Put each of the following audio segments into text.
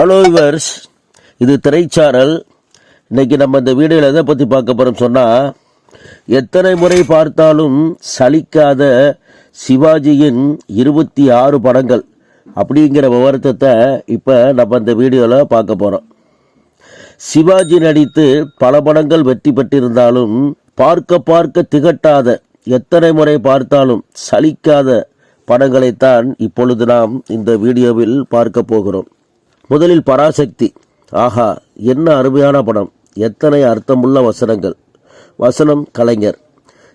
Hello இவர்ஸ் இது திரைச்சாரல். இன்றைக்கி நம்ம இந்த வீடியோவில் எதை பற்றி பார்க்க போகிறோம் சொன்னால் எத்தனை முறை பார்த்தாலும் சலிக்காத சிவாஜியின் இருபத்தி ஆறு படங்கள் அப்படிங்கிற விவரத்தை இப்போ நம்ம இந்த வீடியோவில் பார்க்க போகிறோம் சிவாஜி நடித்து பல படங்கள் வெற்றி பெற்றிருந்தாலும் பார்க்க பார்க்க திகட்டாத எத்தனை முறை பார்த்தாலும் சலிக்காத படங்களைத்தான் இப்பொழுது நாம் இந்த வீடியோவில் பார்க்க போகிறோம். முதலில் பராசக்தி. ஆஹா என்ன அருமையான படம். எத்தனை அர்த்தமுள்ள வசனங்கள். வசனம் கலைஞர்.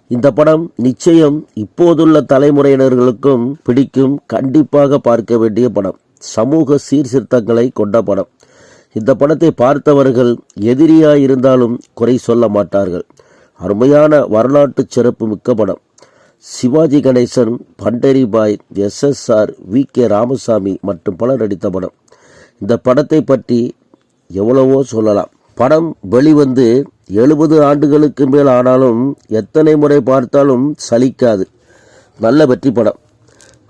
இந்த படம் நிச்சயம் இப்போதுள்ள தலைமுறையினர்களுக்கும் பிடிக்கும் கண்டிப்பாக பார்க்க வேண்டிய படம். சமூக சீர்திருத்தங்களை கொண்ட படம். இந்த படத்தை பார்த்தவர்கள் எதிரியாக இருந்தாலும் குறை சொல்ல மாட்டார்கள். அருமையான வரலாற்று சிறப்பு மிக்க படம். Sivaji Ganesan Pandaribai SSR V K Ramasamy மற்றும் பலர் நடித்த படம். இந்த படத்தை பற்றி எவ்வளவோ சொல்லலாம். படம் வெளிவந்து எழுபது ஆண்டுகளுக்கு மேல் ஆனாலும் எத்தனை முறை பார்த்தாலும் சலிக்காது. நல்ல வெற்றி படம்.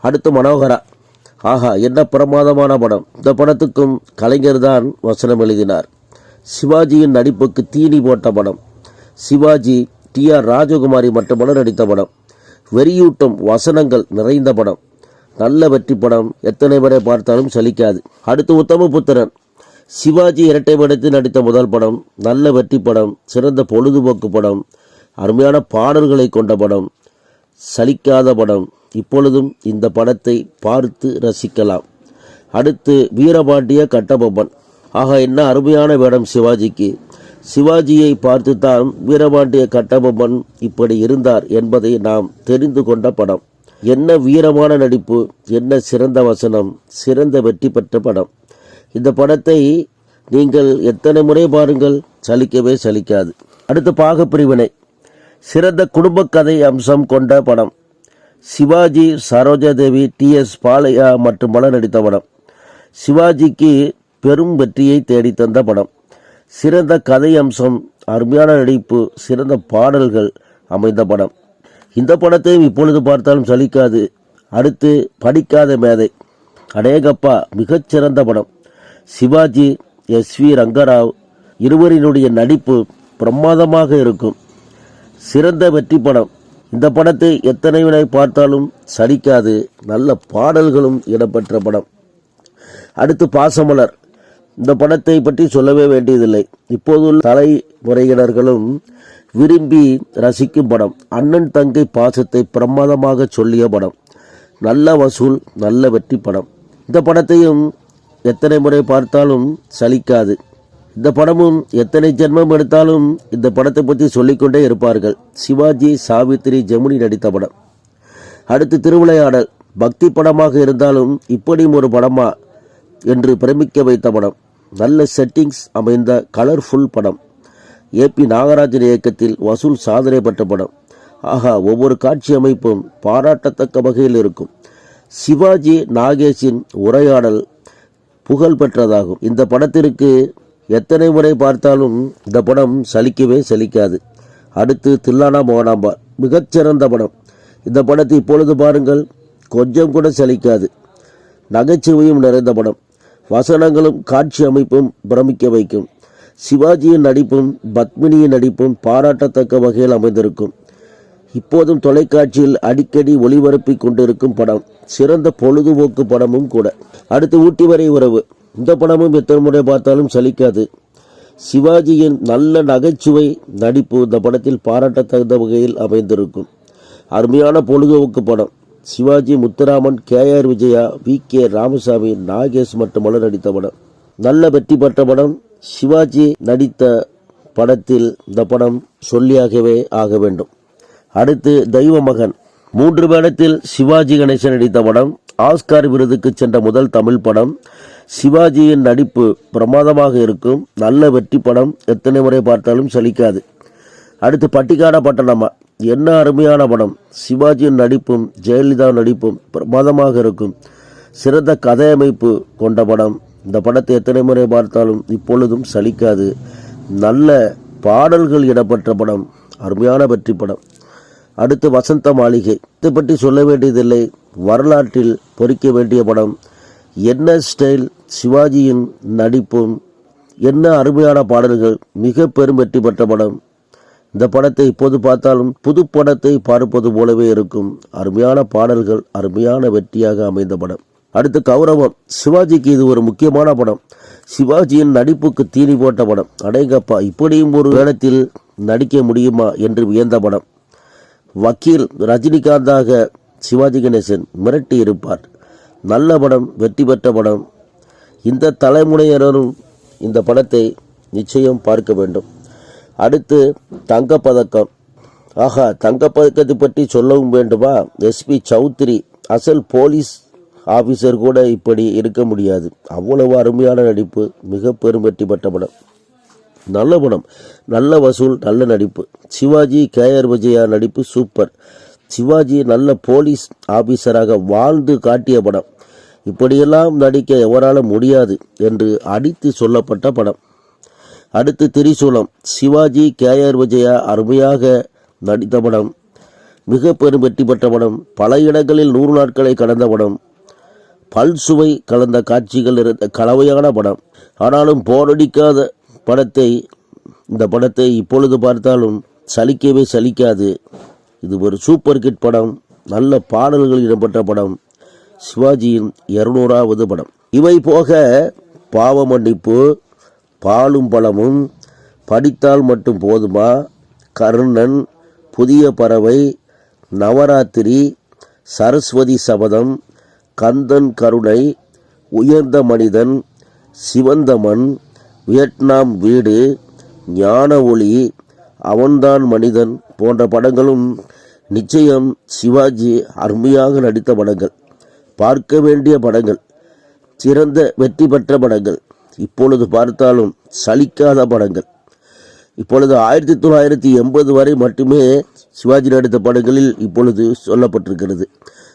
அடுத்து மனோகரா. ஆஹா என்ன பிரமாதமான படம். இந்த படத்துக்கும் கலைஞர் தான் வசனம் எழுதினார். சிவாஜியின் நடிப்புக்கு தீனி போட்ட படம். சிவாஜி டி ஆர் ராஜகுமாரி மற்றும் நடித்த படம். வெறியூட்டும் வசனங்கள் நிறைந்த படம். நல்ல வெற்றி படம். எத்தனை முறை பார்த்தாலும் சலிக்காது. அடுத்து உத்தமபுத்திரன் சிவாஜி இரட்டை படத்தில் நடித்த முதல் படம். நல்ல வெற்றி படம். சிறந்த பொழுதுபோக்கு படம். அருமையான பாடல்களை கொண்ட படம். சலிக்காத படம். இப்பொழுதும் இந்த படத்தை பார்த்து ரசிக்கலாம். அடுத்து வீரபாண்டிய கட்டபொம்மன். ஆக என்ன அருமையான வேடம் சிவாஜிக்கு. சிவாஜியை பார்த்துத்தான் வீரபாண்டிய கட்டபொம்மன் இப்படி இருந்தார் என்பதை நாம் தெரிந்து கொண்ட படம். என்ன வீரமான நடிப்பு என்ன சிறந்த வசனம் சிறந்த வெற்றி பெற்ற படம். இந்த படத்தை நீங்கள் எத்தனை முறை பாருங்கள் சலிக்கவே சலிக்காது. அடுத்து பாகப்பிரிவினை. சிறந்த குடும்ப கதை அம்சம் கொண்ட படம். சிவாஜி சரோஜாதேவி டி எஸ் பாலையா மற்றும் பலர் நடித்த படம். சிவாஜிக்கு பெரும் வெற்றியை தேடித் தந்த படம். சிறந்த கதை அம்சம் அருமையான நடிப்பு சிறந்த பாடல்கள் அமைந்த படம். இந்த படத்தையும் இப்பொழுது பார்த்தாலும் சலிக்காது. அடுத்து படிக்காத மேதை. அடேகப்பா மிகச்சிறந்த படம். சிவாஜி எஸ் வி ரங்கராவ் இருவரினுடைய நடிப்பு பிரமாதமாக இருக்கும். சிறந்த வெற்றி படம். இந்த படத்தை எத்தனை வினை பார்த்தாலும் சலிக்காது. நல்ல பாடல்களும் இடம்பெற்ற படம். அடுத்து பாசமலர். இந்த படத்தை பற்றி சொல்லவே வேண்டியதில்லை. இப்போதுள்ள தலைமுறையினர்களும் விரும்பி ரசிக்கும் படம். அண்ணன் தங்கை பாசத்தை பிரமாதமாக சொல்லிய படம். நல்ல வசூல் நல்ல வெற்றி படம். இந்த படத்தையும் எத்தனை முறை பார்த்தாலும் சலிக்காது. இந்த படமும் எத்தனை ஜென்மம் எடுத்தாலும் இந்த படத்தை பற்றி சொல்லிக்கொண்டே இருப்பார்கள். சிவாஜி சாவித்திரி ஜெமினி நடித்த படம். அடுத்து திருவிளையாடல். பக்தி படமாக இருந்தாலும் இப்படியும் ஒரு படமா என்று பிரமிக்க வைத்த படம். நல்ல செட்டிங்ஸ் அமைந்த கலர்ஃபுல் படம். ஏ பி நாகராஜன் இயக்கத்தில் வசூல் சாதனை பெற்ற படம் ஆகா ஒவ்வொரு காட்சி அமைப்பும் பாராட்டத்தக்க வகையில் இருக்கும். சிவாஜி நாகேஷின் உரையாடல் புகழ் பெற்றதாகும். இந்த படத்திற்கு எத்தனை முறை பார்த்தாலும் இந்த படம் சலிக்கவே சலிக்காது. அடுத்து தில்லானா மோகனாம்பார் மிகச்சிறந்த படம். இந்த படத்தை இப்பொழுது பாருங்கள் கொஞ்சம் கூட சலிக்காது. நகைச்சுவையும் நிறைந்த படம். வசனங்களும் காட்சி அமைப்பும் பிரமிக்க வைக்கும். சிவாஜியின் நடிப்பும் பத்மினியின் நடிப்பும் பாராட்டத்தக்க வகையில் அமைந்திருக்கும். இப்போதும் தொலைக்காட்சியில் அடிக்கடி ஒளிபரப்பிக் கொண்டிருக்கும் படம் சிறந்த பொழுதுபோக்கு படமும் கூட. அடுத்து ஊட்டி வரை உறவு. இந்த படமும் எத்தனை முறை பார்த்தாலும் சலிக்காது. சிவாஜியின் நல்ல நகைச்சுவை நடிப்பு இந்த படத்தில் பாராட்டத்தகுந்த வகையில் அமைந்திருக்கும். அருமையான பொழுதுபோக்கு படம். Sivaji Muthuraman K. R. Vijaya V. K. Ramasamy Nagesh மற்றும் நடித்த படம். நல்ல வெற்றி பெற்ற படம். சிவாஜி நடித்த படத்தில் இந்த படம் சொல்லியாகவே ஆக வேண்டும். அடுத்து தெய்வ மகன். மூன்று வேடத்தில் சிவாஜி கணேசன் நடித்த படம் ஆஸ்கார் விருதுக்கு சென்ற முதல் தமிழ் படம். சிவாஜியின் நடிப்பு பிரமாதமாக இருக்கும். நல்ல வெற்றி படம். எத்தனை முறை பார்த்தாலும் சலிக்காது. அடுத்து பட்டிக்காட பட்டணமா? என்ன அருமையான படம். சிவாஜியின் நடிப்பும் ஜெயலலிதா நடிப்பும் பிரமாதமாக இருக்கும். சிறந்த கதையமைப்பு கொண்ட படம். இந்த படத்தை எத்தனை முறை பார்த்தாலும் இப்பொழுதும் சலிக்காது. நல்ல பாடல்கள் இடப்பெற்ற படம் அருமையான வெற்றி படம். அடுத்து வசந்த மாளிகை. இதை பற்றி சொல்ல வேண்டியதில்லை. வரலாற்றில் பொறிக்க வேண்டிய படம். என்ன ஸ்டைல் சிவாஜியின் நடிப்பும் என்ன அருமையான பாடல்கள் மிக பெரும் வெற்றி பெற்ற படம். இந்த படத்தை இப்போது பார்த்தாலும் புது படத்தை பார்ப்பது போலவே இருக்கும். அருமையான பாடல்கள் அருமையான வெற்றியாக அமைந்த படம். அடுத்து கௌரவம். சிவாஜிக்கு இது ஒரு முக்கியமான படம். சிவாஜியின் நடிப்புக்கு தீனி போட்ட படம். அடேங்கப்பா இப்படியும் ஒரு வேடத்தில் நடிக்க முடியுமா என்று வியந்த படம். வக்கீல் ரஜினிகாந்தாக சிவாஜி கணேசன் மிரட்டி இருப்பார். நல்ல படம் வெற்றி பெற்ற படம். இந்த தலைமுறையினரும் இந்த படத்தை நிச்சயம் பார்க்க வேண்டும். அடுத்து தங்கப்பதக்கம். ஆஹா தங்கப்பதக்கத்தை பற்றி சொல்லவும் வேண்டுமா? எஸ்பி சௌத்ரி அசல் போலீஸ் ஆஃபீஸர் கூட இப்படி இருக்க முடியாது. அவ்வளவு அருமையான நடிப்பு மிக பெரும் வெற்றி பெற்ற படம். நல்ல படம். நல்ல வசூல் நல்ல நடிப்பு. சிவாஜி கேஆர் விஜயா நடிப்பு சூப்பர். சிவாஜி நல்ல போலீஸ் ஆபீசராக வாழ்ந்து காட்டிய படம். இப்படியெல்லாம் நடிக்க எவரால முடியாது என்று அடித்து சொல்லப்பட்ட படம். அடுத்து திரிசூலம். சிவாஜி கேஆர் விஜயா அருமையாக நடித்த படம். மிக பெரும் வெற்றி பெற்ற படம். பல இடங்களில் நூறு நாட்களை கடந்த படம். பல் சுவை கலந்த காட்சிகள் இருந்த கலவையான படம். ஆனாலும் போரடிக்காத படத்தை இந்த படத்தை இப்பொழுது பார்த்தாலும் சலிக்கவே சலிக்காது. இது ஒரு சூப்பர் கிட் படம். நல்ல பாடல்கள் இடம்பெற்ற படம். சிவாஜியின் இருநூறாவது படம். இவை போக பாவ மன்னிப்பு பாலும் பழமும் படித்தால் மட்டும் போதுமா கர்ணன் புதிய பறவை நவராத்திரி சரஸ்வதி சபதம் கந்தன் கருணை உயர்ந்த மனிதன் சிவந்தமன் வியட்நாம் வீடு ஞான ஒளி அவன்தான் மனிதன் போன்ற படங்களும் நிச்சயம் சிவாஜி அருமையாக நடித்த படங்கள். பார்க்க வேண்டிய படங்கள் சிறந்த வெற்றி பெற்ற படங்கள் இப்பொழுது பார்த்தாலும் சலிக்காத படங்கள். இப்பொழுது ஆயிரத்தி தொள்ளாயிரத்தி எண்பது வரை மட்டுமே சிவாஜி நடித்த படங்களில் இப்பொழுது சொல்லப்பட்டிருக்கிறது.